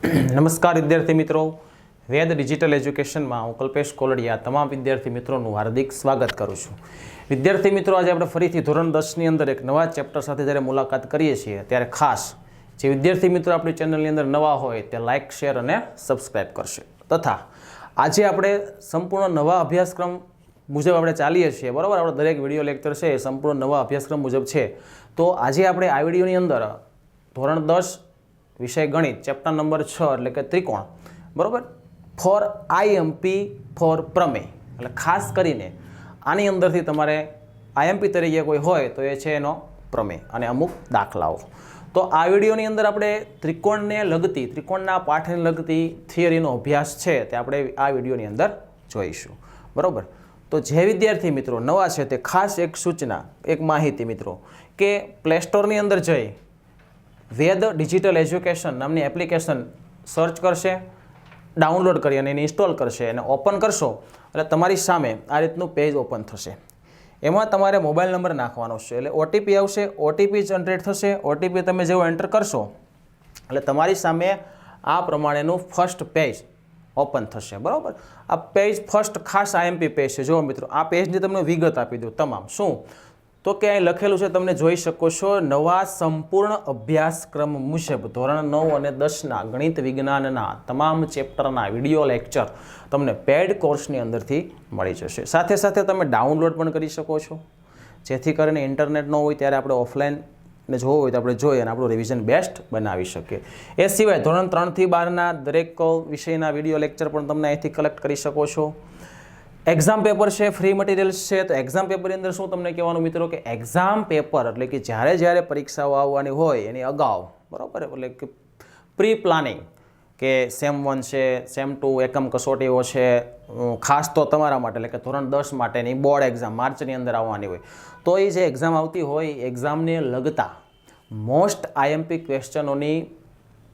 નમસ્કાર વિદ્યાર્થી મિત્રો. વેદ ડિજિટલ એજ્યુકેશનમાં હું કલ્પેશ કોલડિયા તમામ વિદ્યાર્થી મિત્રોનું હાર્દિક સ્વાગત કરું છું. વિદ્યાર્થી મિત્રો, આજે આપણે ફરીથી ધોરણ દસની અંદર એક નવા ચેપ્ટર સાથે જ્યારે મુલાકાત કરીએ છીએ, ત્યારે ખાસ જે વિદ્યાર્થી મિત્રો આપણી ચેનલની અંદર નવા હોય, તે લાઇક શેર અને સબસ્ક્રાઈબ કરશે. તથા આજે આપણે સંપૂર્ણ નવા અભ્યાસક્રમ મુજબ આપણે ચાલીએ છીએ. બરાબર? આપણે દરેક વીડિયો લેક્ચર છે એ સંપૂર્ણ નવા અભ્યાસક્રમ મુજબ છે. તો આજે આપણે આ વિડીયોની અંદર ધોરણ દસ વિષય ગણિત ચેપ્ટર નંબર છ એટલે કે ત્રિકોણ. બરાબર? ફોર આઈએમપી ફોર પ્રમેય. એટલે ખાસ કરીને આની અંદરથી તમારે આઈએમપી તરીકે કોઈ હોય તો એ છે એનો પ્રમેય અને અમુક દાખલાઓ. તો આ વિડીયોની અંદર આપણે ત્રિકોણને લગતી, ત્રિકોણના પાઠને લગતી થિયરીનો અભ્યાસ છે તે આપણે આ વિડીયોની અંદર જોઈશું. બરાબર? તો જે વિદ્યાર્થી મિત્રો નવા છે તે ખાસ એક સૂચના, એક માહિતી મિત્રો, કે પ્લે સ્ટોરની અંદર જઈ વેદ ડિજિટલ એજ્યુકેશન નામની એપ્લિકેશન સર્ચ કરશે, ડાઉનલોડ કરી અને એને ઇન્સ્ટોલ કરશે અને ઓપન કરશો, એટલે તમારી સામે આ રીતનું પેજ ઓપન થશે. એમાં તમારે મોબાઈલ નંબર નાખવાનો છે, એટલે ઓટીપી આવશે ઓટીપી જનરેટ થશે ઓટીપી તમે જેવો એન્ટર કરશો, એટલે તમારી સામે આ પ્રમાણેનું ફર્સ્ટ પેજ ઓપન થશે, બરાબર? આ પેજ ફર્સ્ટ ખાસ આઈએમપી પેજ છે. જુઓ મિત્રો, આ પેજની તમને વિગત આપી દઉં, તમામ. શું? તો કે અહીં લખેલું છે તમને જોઈ શકો છો, નવા સંપૂર્ણ અભ્યાસક્રમ મુજબ ધોરણ નવ અને દસના ગણિત વિજ્ઞાનના તમામ ચેપ્ટરના વીડિયો લેક્ચર તમને પેડ કોર્સની અંદરથી મળી જશે. સાથે સાથે તમે ડાઉનલોડ પણ કરી શકો છો. જેથી કરીને ઇન્ટરનેટ ન હોય ત્યારે આપણે ઓફલાઈન ને જોવું હોય તો આપણે જોઈએ અને આપણું રિવિઝન બેસ્ટ બનાવી શકીએ. એ સિવાય ધોરણ ત્રણથી બારના દરેક વિષયના વીડિયો લેક્ચર પણ તમને અહીંથી કલેક્ટ કરી શકો છો. એક્ઝામ પેપર છે ફ્રી મટીરિયલ્સ છે. તો એક્ઝામ પેપરની અંદર શું તમને કહેવાનું મિત્રો કે એક્ઝામ પેપર એટલે કે જ્યારે જ્યારે પરીક્ષાઓ આવવાની હોય એની અગાઉ, બરાબર? એટલે કે પ્રી પ્લાનિંગ કે સેમ વન છે સેમ ટુ એકમ કસોટીઓ છે ખાસ તો તમારા માટે, એટલે કે ધોરણ દસ માટેની બોર્ડ એક્ઝામ માર્ચની અંદર આવવાની હોય. તો એ જે એક્ઝામ આવતી હોય એક્ઝામને લગતા મોસ્ટ આઈએમપી ક્વેશ્ચનોની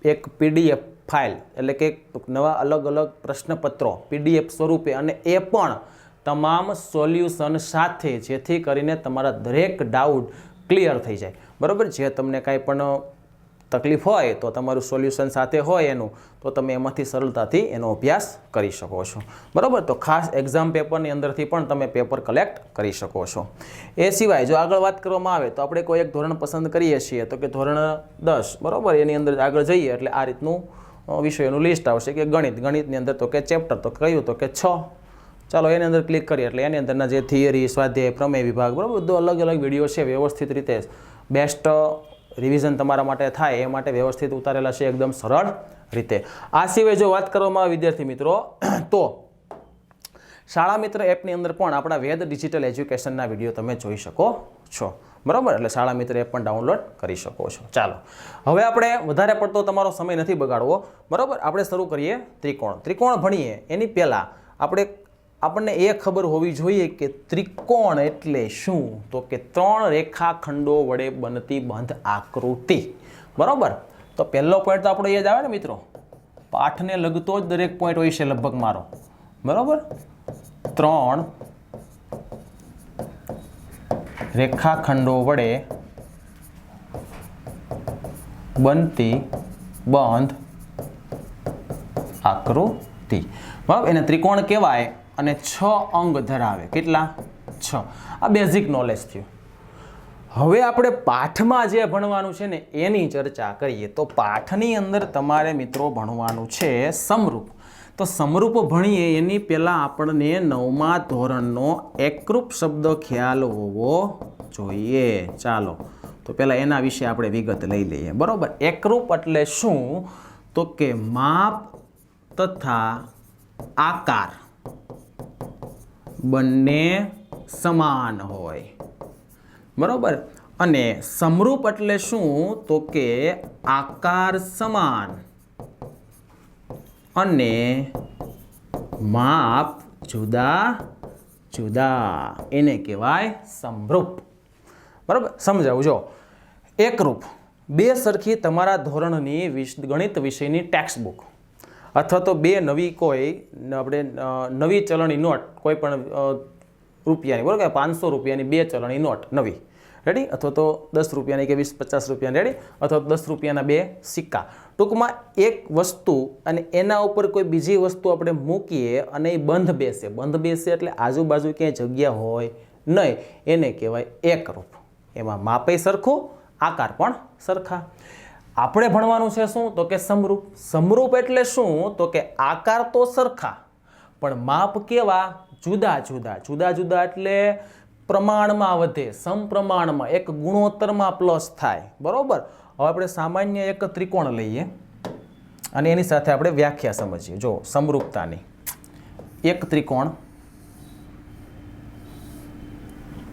એક પીડીએફ ફાઇલ, એટલે કે નવા અલગ અલગ પ્રશ્નપત્રો, પીડીએફ સ્વરૂપે, અને એ પણ તમામ સોલ્યુશન સાથે, જેથી કરીને તમારા દરેક ડાઉટ ક્લિયર થઈ જાય. બરાબર? જે તમને કાંઈ પણ તકલીફ હોય, તો તમારું સોલ્યુશન સાથે હોય એનું, તો તમે એમાંથી સરળતાથી એનો અભ્યાસ કરી શકો છો. બરાબર? તો ખાસ એક્ઝામ પેપરની અંદરથી પણ તમે પેપર કલેક્ટ કરી શકો છો. એ સિવાય, જો આગળ વાત કરવામાં આવે, તો આપણે કોઈ એક ધોરણ પસંદ કરીએ છીએ, તો કે ધોરણ દસ. બરાબર? એની અંદર આગળ જઈએ, એટલે આ રીતનું વિષયોનું લિસ્ટ આવશે કે ગણિત, ગણિતની અંદર તો કે ચેપ્ટર તો કયું, તો કે છ. ચાલો, એની અંદર ક્લિક કરીએ. એટલે એની અંદરના જે થિયરી સ્વાધ્યાય, પ્રમેય વિભાગ, બરાબર? બધો અલગ અલગ વીડિયો છે, વ્યવસ્થિત રીતે. બેસ્ટ રિવિઝન તમારા માટે થાય, એ માટે વ્યવસ્થિત ઉતારેલા છે, એકદમ સરળ રીતે. આ સિવાય જો વાત કરવામાં આવે, વિદ્યાર્થી મિત્રો, તો શાળા મિત્ર એપની અંદર પણ આપણા વેદ ડિજિટલ એજ્યુકેશનના વીડિયો તમે જોઈ શકો છો. બરાબર? એટલે શાળા મિત્ર એપ પણ ડાઉનલોડ કરી શકો છો. ચાલો. હવે આપણે વધારે પડતો તમારો સમય નથી બગાડવો. બરાબર? આપણે શરૂ કરીએ ત્રિકોણ. ત્રિકોણ ભણીએ. એની પહેલાં આપણે, આપણને એ ખબર હોવી જોઈએ કે ત્રિકોણ એટલે શું? તો કે ત્રણ રેખાખંડો વડે બનતી બંધ આકૃતિ. બરાબર? તો પહેલો પોઈન્ટ તો આપણો એ જ આવે ને મિત્રો? પાઠને લગતો જ દરેક પોઈન્ટ હોય છે લગભગ મારો. બરાબર? ત્રણ રેખાખંડો વડે બનતી બંધ આકૃતિ. બરાબર? એને ત્રિકોણ કહેવાય અને છ અંગ ધરાવે. કેટલા? છ. આ બેઝિક નોલેજ થયું. હવે આપણે પાઠમાં જે ભણવાનું છે ને, એની ચર્ચા કરીએ. તો પાઠની અંદર તમારે મિત્રો ભણવાનું છે સમરૂપ. તો સમરૂપ ભણીએ, એની પહેલાં આપણને નવમા ધોરણનો એકરૂપ શબ્દ ખ્યાલ હોવો જોઈએ. ચાલો, તો પહેલાં એના વિશે આપણે વિગત લઈ લઈએ. બરાબર? એકરૂપ એટલે શું? તો કે માપ તથા આકાર બંને સમાન હોય. બરાબર? અને સમરૂપ એટલે શું? તો કે આકાર સમાન. અને માપ જુદા જુદા. એને કહેવાય સમરૂપ. બરાબર? સમજાવું, જો. એકરૂપ. બે સરખી તમારા ધોરણની વિશ- ગણિત વિષયની ટેક્સ્ટ બુક અથવા તો બે નવી કોઈ આપણે નવી ચલણી નોટ, કોઈ પણ રૂપિયાની, બરાબર? પાંચસો રૂપિયાની બે ચલણી નોટ નવી. રેડી અથવા તો દસ રૂપિયાની કે વીસ, પચાસ રૂપિયાની રેડી અથવા તો દસ રૂપિયાના બે સિક્કા. ટૂંકમાં એક વસ્તુ અને એના ઉપર કોઈ બીજી વસ્તુ આપણે મૂકીએ અને એ બંધ બેસે. બંધ બેસે એટલે આજુબાજુ ક્યાંય જગ્યા હોય નહીં. એને કહેવાય એકરૂપ એમાં માપે સરખું, આકાર પણ સરખા. આપણે ભણવાનું છે શું? તો કે સમરૂપ. સમરૂપ એટલે શું? તો કે આકાર તો સરખા. પણ માપ કેવા? જુદા જુદા. જુદા જુદા એટલે પ્રમાણમાં વધે, સમપ્રમાણમાં. એક ગુણોત્તરમાં પ્લસ થાય. બરાબર? હવે આપણે સામાન્ય એક ત્રિકોણ લઈએ અને એની સાથે આપણે વ્યાખ્યા સમજીએ. જો, સમરૂપતાની. એક ત્રિકોણ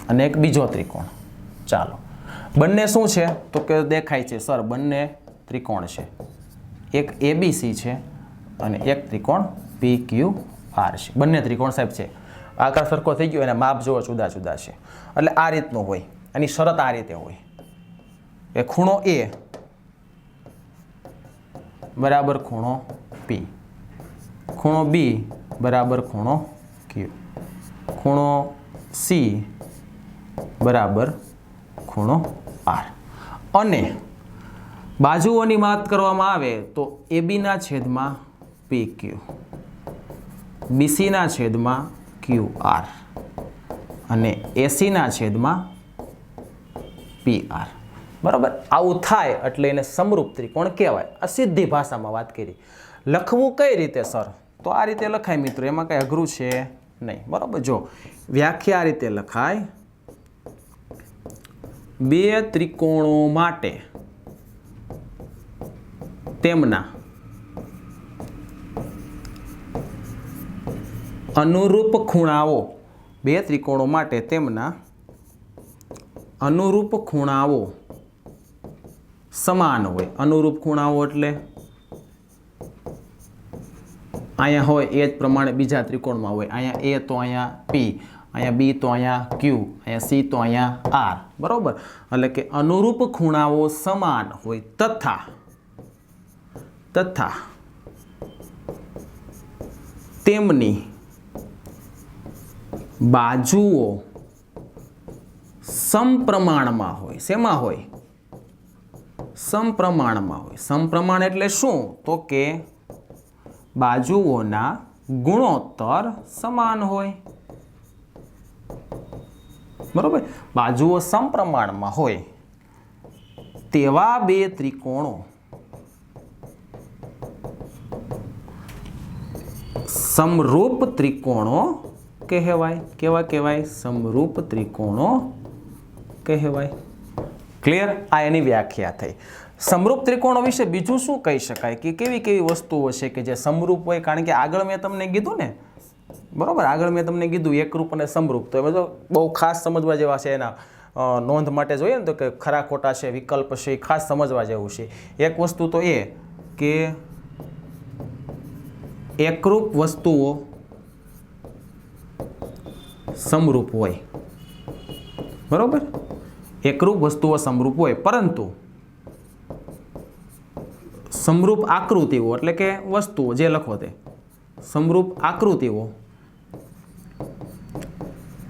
અને એક બીજો ત્રિકોણ. ચાલો. બંને શું છે? તો કે દેખાય છે, સર, બંને ત્રિકોણ છે. એક એબીસી છે અને એક ત્રિકોણ પી ક્યુ આર છે. બંને ત્રિકોણ સાહેબ છે. આકાર સરખો થઈ ગયો અને માપ જોવો જુદા જુદા છે. એટલે આ રીતનું હોય. એની શરત આ રીતે હોય. એ ખૂણો એ બરાબર ખૂણો પી ખૂણો બી બરાબર ખૂણો ક્યુ ખૂણો સી બરાબર ખૂણો આર અને બાજુઓની વાત કરવામાં આવે તો એબીના છેદમાં પી ક્યુ બીસીના છેદમાં ક્યુ આર અને એસીના છેદમાં પી આર બરાબર? આવું થાય એટલે એને સમરૂપ ત્રિકોણ કહેવાય. આ સીધી ભાષામાં વાત કરી. લખવું કઈ રીતે, સર? તો આ રીતે લખાય મિત્રો. એમાં કંઈ અઘરું છે નહીં. બરાબર? જો, વ્યાખ્યા આ રીતે લખાય. બે ત્રિકોણો માટે તેમના અનુરૂપ ખૂણાઓ. બે ત્રિકોણો માટે તેમના અનુરૂપ ખૂણાઓ સમાન હોય. અનુરૂપ ખૂણાઓ એટલે અહીંયા હોય એ જ પ્રમાણે બીજા ત્રિકોણમાં હોય. અહીંયા એ તો અહીંયા પી અહીંયા બી તો અહીંયા ક્યુ અહીંયા સી તો અહીંયા આર બરાબર? એટલે કે અનુરૂપ ખૂણાઓ સમાન હોય તથા તથા તેમની બાજુઓ સમપ્રમાણમાં હોય. શેમાં હોય? સમપ્રમાણમાં હોય. સમપ્રમાણ એટલે શું? તો કે બાજુઓના ગુણોત્તર સમાન હોય. બરોબર? બાજુઓ સમપ્રમાણમાં હોય. તેવા બે ત્રિકોણો સમરૂપ ત્રિકોણો કહેવાય? કેવા કહેવાય? સમરૂપ ત્રિકોણો કહેવાય. ક્લિયર આ એની વ્યાખ્યા થઈ. સમરૂપ ત્રિકોણો વિશે બીજું શું કહી શકાય? કે કેવી કેવી વસ્તુઓ છે કે જે સમરૂપ હોય? કારણ કે આગળ મેં તમને કીધું ને. બરાબર? આગળ મેં તમને કીધું એકરૂપ અને સમરૂપ. તો એમાં તો બહુ ખાસ સમજવા જેવા છે એના. નોંધ માટે જોઈએ ને તો કે ખરા ખોટા છે, વિકલ્પ છે, એ ખાસ સમજવા જેવું છે. એક વસ્તુ તો એ કે એકરૂપ વસ્તુઓ સમરૂપ હોય. બરોબર? એકરૂપ વસ્તુઓ સમરૂપ હોય, પરંતુ સમરૂપ આકૃતિઓ, એટલે કે વસ્તુઓ, જે લખો તે, સમરૂપ આકૃતિઓ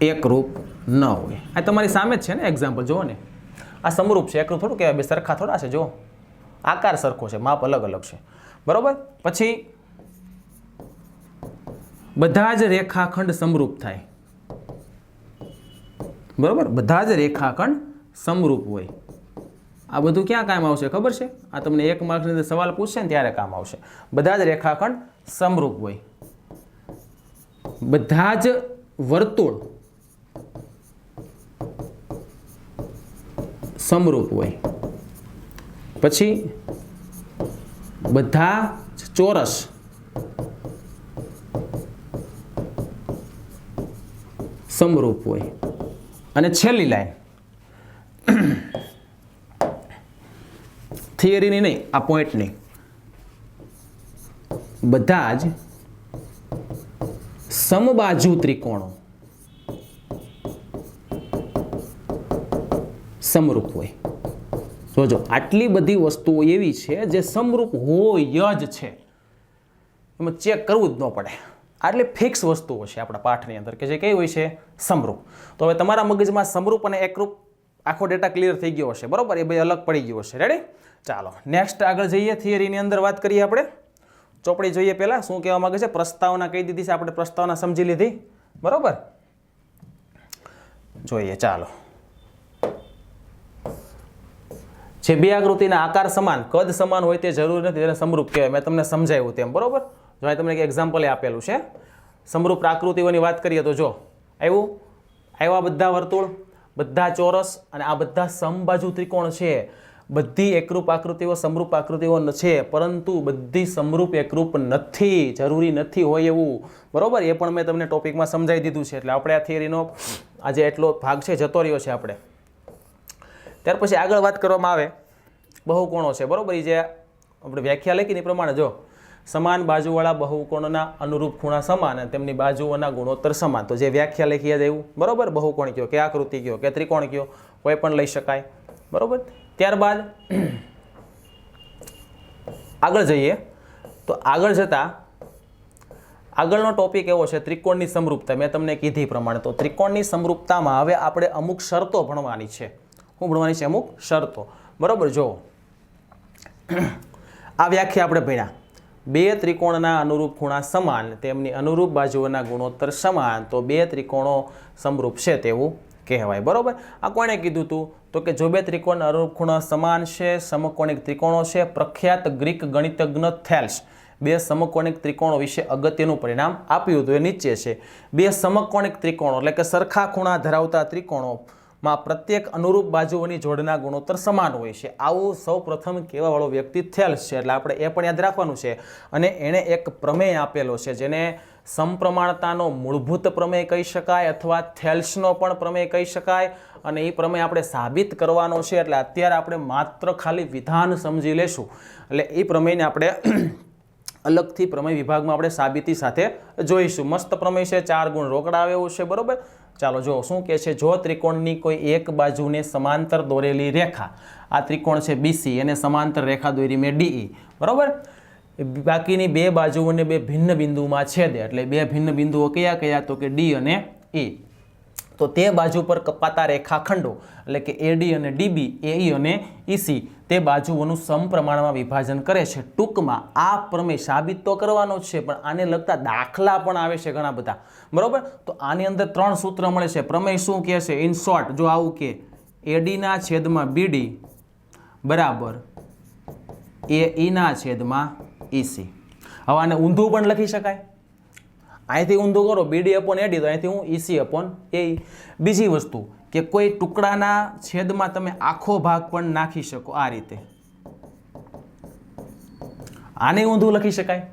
એકરૂપ ન હોય. આ તમારી સામે જ છે ને એક્ઝામ્પલ જુઓ ને. આ સમરૂપ છે, એકરૂપ થોડું કહેવાય, બે સરખા થોડા છે જો આકાર સરખો છે, માપ અલગ અલગ છે. બરોબર? પછી બધા જ રેખાખંડ સમરૂપ થાય. બરોબર? બધા જ રેખાખંડ સમરૂપ હોય. આ બધું ક્યાં કામ આવશે ખબર છે? આ તમને એક માર્ક્સની અંદર સવાલ પૂછશે ને ત્યારે કામ આવશે. બધા જ રેખાખંડ સમરૂપ હોય. બધા જ વર્તુળ સમરૂપ હોય. પછી બધા જ ચોરસ સમરૂપ હોય. અને છેલ્લી લાઈન. થિયરીની નહીં, આ પોઈન્ટની બધા જ સમબાજુ ત્રિકોણો સમરૂપ હોય. જોજો, આટલી બધી વસ્તુઓ એવી છે જે સમરૂપ હોય જ છે. એમાં ચેક કરવું જ ન પડે. આટલી ફિક્સ વસ્તુઓ છે આપણા પાઠની અંદર કે જે કઈ હોય છે સમરૂપ. તો હવે તમારા મગજમાં સમરૂપ અને એકરૂપ આખો ડેટા ક્લિયર થઈ ગયો હશે, બરાબર? એ ભાઈ અલગ પડી ગયો હશે. રેડી ચાલો નેક્સ્ટ આગળ જઈએ થિયરીની અંદર વાત કરીએ આપણે. ચોપડી જોઈએ પહેલાં, શું કહેવા માગે છે? પ્રસ્તાવના કહી દીધી છે, આપણે પ્રસ્તાવના સમજી લીધી. બરોબર? જોઈએ, ચાલો. જે બે આકૃતિના આકાર સમાન, કદ સમાન હોય તે જરૂરી નથી તેને સમરૂપ કહેવાય. મેં તમને સમજાવ્યું તેમ, બરોબર? જો અહીં તમને એક એક્ઝામ્પલ આપેલું છે. સમરૂપ આકૃતિઓની વાત કરીએ તો જો આવ્યું આવ્યા બધા વર્તુળ, બધા ચોરસ અને આ બધા સમબાજુ ત્રિકોણ છે. બધી એકરૂપ આકૃતિઓ સમરૂપ આકૃતિઓ છે, પરંતુ બધી સમરૂપ એકરૂપ નથી, જરૂરી નથી હોય એવું. બરાબર? એ પણ મેં તમને ટોપિકમાં સમજાવી દીધું છે, એટલે આપણે આ થિયરીનો આજે એટલો ભાગ છે, જતો રહ્યો છે આપણે. ત્યાર પછી આગળ વાત કરવામાં આવે. બહુકોણો છે, બરોબર? એ જે આપણે વ્યાખ્યા લખીને પ્રમાણે જો સમાન બાજુવાળા બહુકોણના અનુરૂપ ખૂણા સમાન અને તેમની બાજુઓના ગુણોત્તર સમાન. તો જે વ્યાખ્યા લખી છે બરાબર બરોબર? બહુકોણ કયો? કે આકૃતિ કયો? કે ત્રિકોણ કયો? કોઈ પણ લઈ શકાય. બરોબર? ત્યારબાદ આગળ જઈએ. તો આગળ જતાં આગળનો ટોપિક એવો છે ત્રિકોણની સમરૂપતા. મેં તમને કીધી પ્રમાણે. તો ત્રિકોણની સમરૂપતામાં હવે આપણે અમુક શરતો ભણવાની છે. શું ભણવાની છે અમુક શરતો. બરોબર? જો આ વ્યાખ્યા આપણે ભણ્યા. બે ત્રિકોણના અનુરૂપ ખૂણા સમાન, તેમની અનુરૂપ બાજુઓના ગુણોત્તર સમાન, તો બે ત્રિકોણો સમરૂપ છે તેવું કહેવાય. બરાબર? આ કોણે કીધું હતું તો કે જો બે ત્રિકોણના અનુરૂપ ખૂણા સમાન છે, સમકોણિક ત્રિકોણો છે, પ્રખ્યાત ગ્રીક ગણિતજ્ઞ થેલ્સ બે સમકોણિક ત્રિકોણો વિશે અગત્યનું પરિણામ આપ્યું હતું. એ નીચે છે. બે સમકોણિક ત્રિકોણો, એટલે કે સરખા ખૂણા ધરાવતા ત્રિકોણોમાં પ્રત્યેક અનુરૂપ બાજુઓની જોડના ગુણોત્તર સમાન હોય છે. આવું સૌ પ્રથમ કહેવાવાળો વ્યક્તિ થેલ્સ છે, એટલે આપણે એ પણ યાદ રાખવાનું છે. અને એણે એક પ્રમેય આપેલો છે, જેને સમપ્રમાણતાનો મૂળભૂત પ્રમેય કહી શકાય અથવા થેલ્સનો પણ પ્રમેય કહી શકાય. અને એ પ્રમેય આપણે સાબિત કરવાનો છે, એટલે અત્યારે આપણે માત્ર ખાલી વિધાન સમજી લેશું. એટલે એ પ્રમેયને આપણે અલગથી પ્રમેય વિભાગમાં આપણે સાબિતી સાથે જોઈશું. મસ્ત પ્રમેય છે, ચાર ગુણ રોકડા આવે એવું છે, બરોબર? ચાલો જો, શું કહે છે, જો ત્રિકોણની કોઈ એક બાજુને સમાંતર દોરેલી રેખા, આ ત્રિકોણ છે બીસી એને સમાંતર રેખા દોરી મેં ડીઈ બરાબર? બાકીની બે બાજુઓને બે ભિન્ન બિંદુમાં છેદે, એટલે બે ભિન્ન બિંદુઓ કયા કયા? તો કે ડી અને ઈ તો તે બાજુ પર કપાતા રેખાખંડો એટલે કે એડી અને ડીબી એઈ અને ઈસી તે બાજુઓનું સમપ્રમાણમાં વિભાજન કરે છે. ટૂંકમાં આ પ્રમેય સાબિત તો કરવાનો છે, પણ આને લગતા દાખલા પણ આવે છે ઘણા બધા. બરાબર? તો આની અંદર ત્રણ સૂત્ર મળે છે. પ્રમેય શું કહે છે? ઇન શોર્ટ જો આવું કે એડીના છેદમાં બીડી બરાબર એ ઈના છેદમાં ઈસી હવે આને ઊંધું પણ લખી શકાય? અહીંથી ઊંધું કરો બીડી અપોન એડી તો અહીંથી હું ઈસી અપોન એ બીજી વસ્તુ કે કોઈ ટુકડાના છેદમાં તમે આખો ભાગ પણ નાખી શકો આ રીતે. આને ઊંધું લખી શકાય.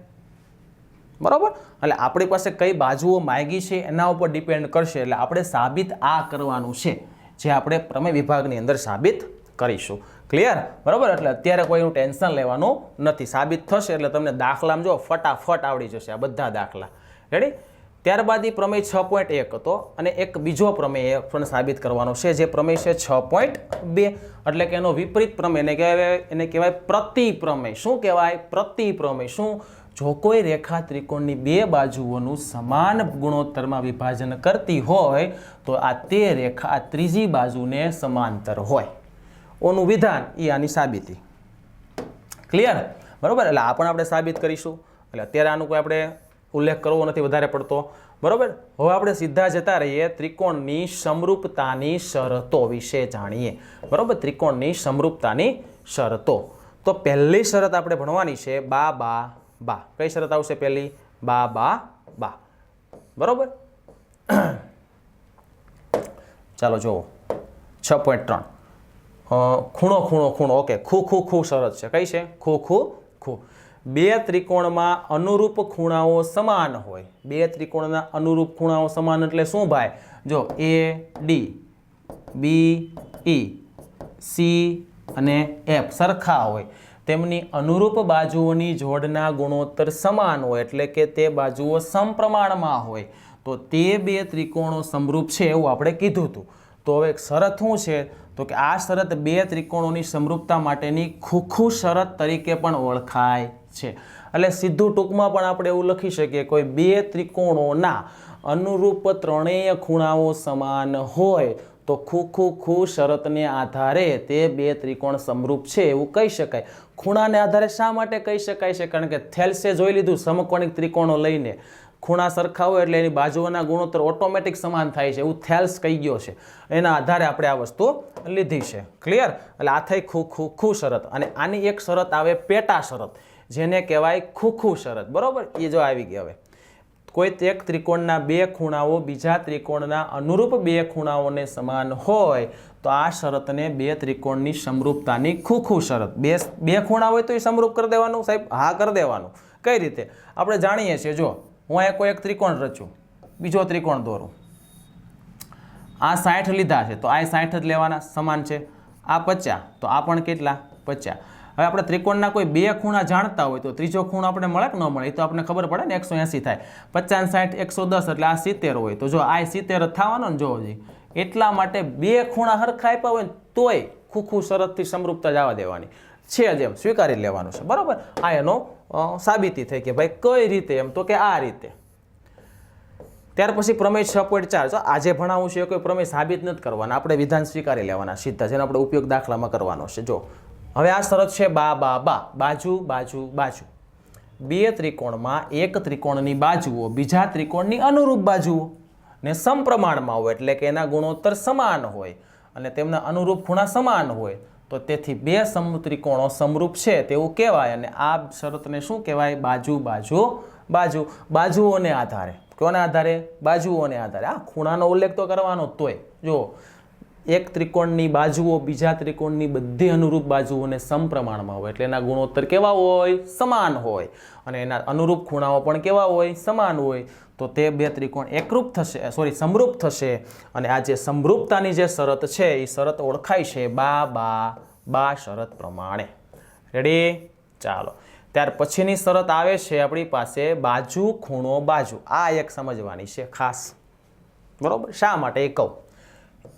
બરાબર? એટલે આપણી પાસે કઈ બાજુઓ માગી છે, એના ઉપર ડિપેન્ડ કરશે, એટલે આપણે સાબિત આ કરવાનું છે, જે આપણે પ્રમેય વિભાગની અંદર સાબિત કરીશું. ક્લિયર બરાબર? એટલે અત્યારે કોઈનું ટેન્શન લેવાનું નથી. સાબિત થશે એટલે તમને દાખલામાં જો ફટાફટ આવડી જશે આ બધા દાખલા. રેડી ત્યારબાદ એ પ્રમેય છ પોઈન્ટ એક હતો અને એક બીજો પ્રમેય એ પણ સાબિત કરવાનો છે. જે પ્રમેય છે છ પોઈન્ટ બે. એટલે કે એનો વિપરીત પ્રમેય, એને કહેવાય એને કહેવાય પ્રતિપ્રમેય. શું કહેવાય? પ્રતિપ્રમેય. શું? જો કોઈ રેખા ત્રિકોણની બે બાજુઓનું સમાન ગુણોત્તરમાં વિભાજન કરતી હોય, તો આ તે રેખા ત્રીજી બાજુને સમાંતર હોય. ઓનું વિધાન એ આની સાબિતી. ક્લિયર બરાબર? એટલે આ પણ આપણે સાબિત કરીશું. એટલે અત્યારે આનું કોઈ આપણે ઉલ્લેખ કરવો નથી વધારે પડતો. બરાબર? હવે આપણે સીધા જતા રહીએ ત્રિકોણની સમરૂપતાની શરતો વિશે જાણીએ. બરાબર? ત્રિકોણની સમરૂપતાની શરતો. તો પહેલી શરત આપણે ભણવાની છે બા બા બા. કઈ શરત આવશે પહેલી? બા બા બા. બરાબર? ચાલો જુઓ. છ પોઈન્ટ ત્રણ. ખૂણો ખૂણો ખૂણો. ઓકે. ખૂ ખૂ ખૂ શરત છે. કઈ છે? ખૂ ખૂ, ખુ. બે ત્રિકોણમાં અનુરૂપ ખૂણાઓ સમાન હોય. બે ત્રિકોણના અનુરૂપ ખૂણાઓ સમાન એટલે શું ભાઈ? જો A D B E C અને એફ સરખા હોય. તેમની અનુરૂપ બાજુઓની જોડના ગુણોત્તર સમાન હોય એટલે કે તે બાજુઓ સમપ્રમાણમાં હોય. તો તે બે ત્રિકોણો સમરૂપ છે એવું આપણે કીધું હતું. તો હવે શરત શું છે? તો કે આ શરત બે ત્રિકોણોની સમરૂપતા માટેની ખૂખું શરત તરીકે પણ ઓળખાય. છે. એટલે સીધું ટૂંકમાં પણ આપણે એવું લખી શકીએ, કોઈ બે ત્રિકોણોના અનુરૂપ ત્રણેય ખૂણાઓ સમાન હોય, તો ખૂ ખૂ ખૂ શરતને આધારે તે બે ત્રિકોણ સમરૂપ છે એવું કહી શકાય. ખૂણાને આધારે શા માટે કહી શકાય છે? કારણ કે થેલ્સે જોઈ લીધું સમકોણિક ત્રિકોણો લઈને. ખૂણા સરખા હોય એટલે એની બાજુઓના ગુણોત્તર ઓટોમેટિક સમાન થાય છે એવું થેલ્સ કહી ગયો છે. એના આધારે આપણે આ વસ્તુ લીધી છે. ક્લિયર? એટલે આ થઈ ખૂ ખૂ ખૂ શરત અને આની એક શરત આવે પેટા શરત. જેને કહેવાય ખૂખું શરત બરાબર? એ જો આવી ગઈ હવે. કોઈ એક ત્રિકોણના બે ખૂણાઓ બીજા ત્રિકોણના અનુરૂપ બે ખૂણાઓને સમાન હોય, તો આ શરતને બે ત્રિકોણની સમરૂપતાની ખૂખું શરત. બે બે ખૂણા હોય તો એ સમરૂપ કરી દેવાનું સાહેબ? હા, કરી દેવાનું. કઈ રીતે? આપણે જાણીએ છીએ જો હું અહીંયા કોઈ એક ત્રિકોણ રચું બીજો ત્રિકોણ દોરું. આ સાઠ લીધા છે. તો આ સાઠ જ લેવાના સમાન છે. આ પચાસ તો આ પણ કેટલા? પચાસ હવે આપણે ત્રિકોણના કોઈ બે ખૂણા જાણતા હોય તો ત્રીજો ખૂણો આપણે મળે કે ન મળે? એ તો આપણને ખબર પડે ને એકસો એંસી થાય. પચાસ, સાઠ, એકસો દસ એટલે આ સિત્તેર હોય. તો જો આ સિત્તેર થવાનો ને જોવો એટલા માટે બે ખૂણા હરખા આપ્યા હોય તોય ખૂખું શરતથી સમૃપતા જવા દેવાની. છે જ એમ, સ્વીકારી લેવાનું છે. બરાબર? આ એનો સાબિતી થઈ કે ભાઈ કઈ રીતે એમ? તો કે આ રીતે. ત્યાર પછી પ્રમેય છ પોઈન્ટ ચાર. જો આજે ભણાવું છે એ કોઈ પ્રમેય સાબિત નથી કરવાના. આપણે વિધાન સ્વીકારી લેવાના સીધા જેનો આપણે ઉપયોગ દાખલામાં કરવાનો છે. જો હવે આ શરત છે બા બા બા. બાજુ બાજુ બાજુ. બે ત્રિકોણમાં એક ત્રિકોણની બાજુઓ, બીજા ત્રિકોણની અનુરૂપ બાજુઓ. ને સમપ્રમાણમાં હોય, એટલે કે એના ગુણોત્તર સમાન હોય અને તેમના અનુરૂપ ખૂણા સમાન હોય, તો તેથી બે સમ ત્રિકોણો સમરૂપ છે તેવું કહેવાય. અને આ શરતને શું કહેવાય? બાજુ બાજુ બાજુ. બાજુઓને આધારે. કોના આધારે? બાજુઓને આધારે. આ ખૂણાનો ઉલ્લેખ તો કરવાનો તોય. જો એક ત્રિકોણની બાજુઓ, બીજા ત્રિકોણની બધી અનુરૂપ બાજુઓને સમપ્રમાણમાં હોય. એટલે એના ગુણોત્તર કેવા હોય? સમાન હોય. અને એના અનુરૂપ ખૂણાઓ પણ કેવા હોય? સમાન હોય. તો તે બે ત્રિકોણ એકરૂપ થશે સોરી સમરૂપ થશે. અને આ જે સમરૂપતાની જે શરત છે, એ શરત ઓળખાય છે બા બા બા શરત પ્રમાણે. રેડી ચાલો. ત્યાર પછીની શરત આવે છે આપણી પાસે બાજુ, ખૂણો, બાજુ. આ એક સમજવાની છે ખાસ. બરાબર? શા માટે એ કહું?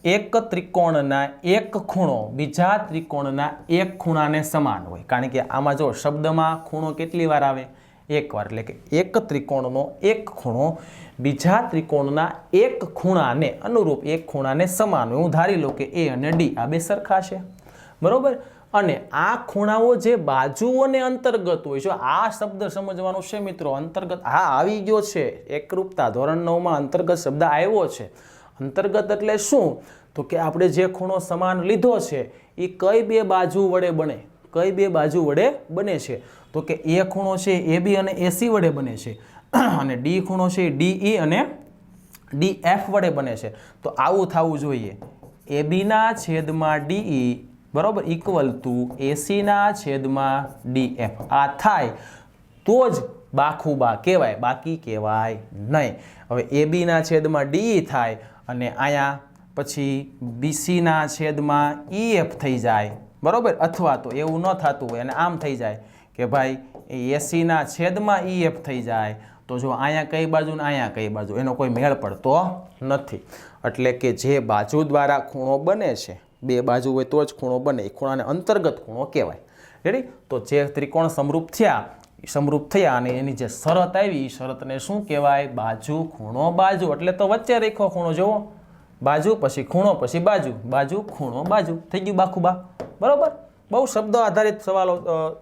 એક ત્રિકોણના એક ખૂણો બીજા ત્રિકોણના એક ખૂણાને સમાન હોય. કારણ કે આમાં જો શબ્દમાં ખૂણો કેટલી વાર આવે? એક વાર એટલે કે એક ત્રિકોણનો એક ખૂણો બીજા ત્રિકોણના એક ખૂણાને અનુરૂપ એક ખૂણાને સમાન હોય. હું ધારી લઉં કે એ અને ડી આ બે સરખા છે. બરાબર? અને આ ખૂણાઓ જે બાજુઓને અંતર્ગત હોય જો આ શબ્દ સમજવાનો છે મિત્રો, અંતર્ગત હા આવી ગયો છે. એકરૂપતા ધોરણ નવમાં અંતર્ગત શબ્દ આવ્યો છે. અંતર્ગત એટલે શું? તો કે આપણે જે ખૂણો સમાન લીધો છે, એ કઈ બે બાજુ વડે બને? કઈ બે બાજુ વડે બને છે? તો કે એ ખૂણો છે એ બી અને એસી વડે બને છે. અને ડી ખૂણો છે ડીઈ અને ડી એફ વડે બને છે. તો આવું થવું જોઈએ. એ બીના છેદમાં ડીઈ બરાબર? ઇક્વલ ટુ એસીના છેદમાં ડી એફ. આ થાય. તો જ બાખુબા કહેવાય. બાકી કહેવાય નહીં. હવે એ બીના છેદમાં ડી થાય. અને અહીંયા પછી બીસીના છેદમાં ઈ એફ થઈ જાય, બરાબર? અથવા તો એવું ન થતું હોય અને આમ થઈ જાય કે ભાઈ એસીના છેદમાં ઈ એફ થઈ જાય. તો જો અહીંયા કઈ બાજુ ને અહીંયા કઈ બાજુ, એનો કોઈ મેળ પડતો નથી. એટલે કે જે બાજુ દ્વારા ખૂણો બને છે, બે બાજુ હોય તો જ ખૂણો બને, એ ખૂણાને અંતર્ગત ખૂણો કહેવાય. રેડી તો જે ત્રિકોણ સમરૂપ થયા સમરૂપ થયા અને એની જે શરત આવી એ શરતને શું કહેવાય? બાજુ, ખૂણો, બાજુ. એટલે તો વચ્ચે રેખો, ખૂણો જોવો. બાજુ, પછી ખૂણો, પછી બાજુ. બાજુ, ખૂણો, બાજુ. થઈ ગયું બાખુબા બરાબર? બહુ શબ્દ આધારિત સવાલો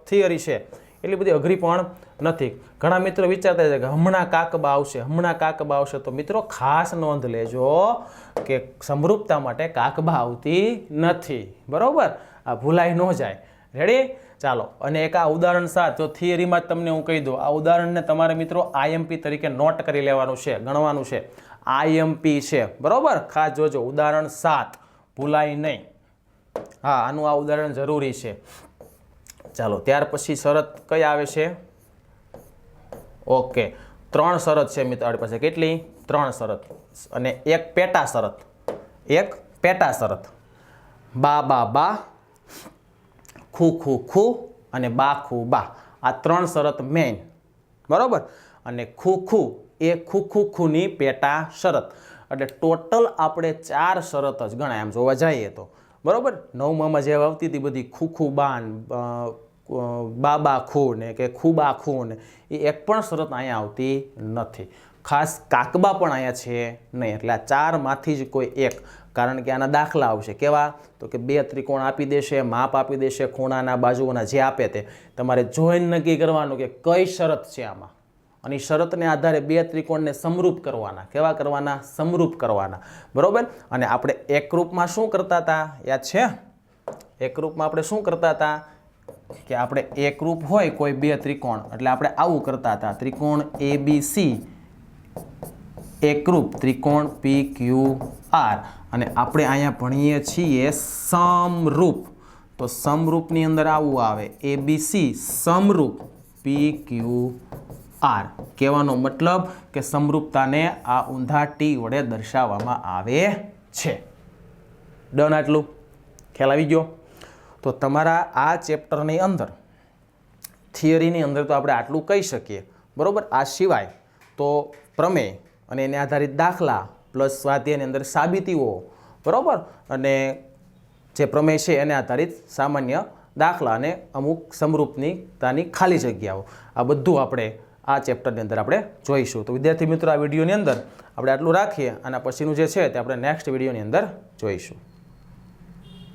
થિયરી છે. એટલી બધી અઘરી પણ નથી. ઘણા મિત્રો વિચારતા છે કે હમણાં કાકબા આવશે, હમણાં કાકબા આવશે. તો મિત્રો, ખાસ નોંધ લેજો કે સમરૂપતા માટે કાકબા આવતી નથી. બરાબર? આ ભૂલાઈ ન જાય. રેડી ચાલો, અને એક આ ઉદાહરણ સાત, જો થિયરીમાં જ તમને હું કહી દઉં, આ ઉદાહરણને તમારે મિત્રો આઈએમપી તરીકે નોટ કરી લેવાનું છે, ગણવાનું છે. આઈએમપી છે, બરાબર? ખાસ જોજો, ઉદાહરણ સાત, ભૂલાય નહીં. હા, આનું આ ઉદાહરણ જરૂરી છે. ચાલો, ત્યાર પછી શરત કઈ આવે છે? ઓકે, ત્રણ શરત છે મિત્રો, આપણી પાસે કેટલી? ત્રણ શરત. અને એક પેટા શરત. એક પેટા શરત. બા બા બા ખુ ખુ ખુ અને બા ખુ બા. આ ત્રણ શરત મેઇન બરાબર? અને ખુ ખુ એ ખુ ખુ ખુની પેટા શરત. એટલે ટોટલ આપણે ચાર શરત જ ગણાય. આમ જોવા જઈએ તો. બરાબર? નવમામાં જે આવતી હતી બધી ખુખુ બાન બાબા ખુ ને કે ખુબા ખુ ને, એ એક પણ શરત અહીંયા આવતી નથી. ખાસ કાકબા પણ અહીંયા છે નહીં. એટલે આ ચારમાંથી જ કોઈ એક. કારણ કે આના દાખલા આવશે. કેવા? તો કે બે ત્રિકોણ આપી દેશે, માપ આપી દેશે ખૂણાના બાજુઓના જે આપે તે. તમારે જોઈને નક્કી કરવાનું કે કઈ શરત છે આમાં. અને શરતને આધારે બે ત્રિકોણને સમરૂપ કરવાના. કેવા કરવાના? સમરૂપ કરવાના. બરાબર? અને આપણે એકરૂપમાં શું કરતા હતા? યાદ છે? એકરૂપમાં આપણે શું કરતા હતા? કે આપણે એકરૂપ હોય કોઈ બે ત્રિકોણ. એટલે આપણે આવું કરતા હતા. ત્રિકોણ એ બી સી એકરૂપ ત્રિકોણ પી ક્યુ આર અને આપણે અહીંયા ભણીએ છીએ સમરૂપ. તો સમરૂપની અંદર આવું આવે. એ બી સી સમરૂપ. પી ક્યુ આર કહેવાનો મતલબ કે સમરૂપતાને આ ઊંધા ટી વડે દર્શાવવામાં આવે છે. ડન આટલું? ખ્યાલ આવી ગયો? તો તમારા આ ચેપ્ટરની અંદર, થિયરીની અંદર તો આપણે આટલું કહી શકીએ. બરાબર? આ સિવાય તો પ્રમેય અને એને આધારિત દાખલા પ્લસ સ્વાધ્યાયની અંદર સાબિતીઓ, બરાબર? અને જે પ્રમેય છે એને આધારિત સામાન્ય દાખલા અને અમુક સમરૂપની તાની ખાલી જગ્યાઓ. આ બધું આપણે આ ચેપ્ટરની અંદર આપણે જોઈશું. તો વિદ્યાર્થી મિત્રો, આ વિડીયોની અંદર આપણે આટલું રાખીએ અને પછીનું જે છે તે આપણે નેક્સ્ટ વિડીયોની અંદર જોઈશું.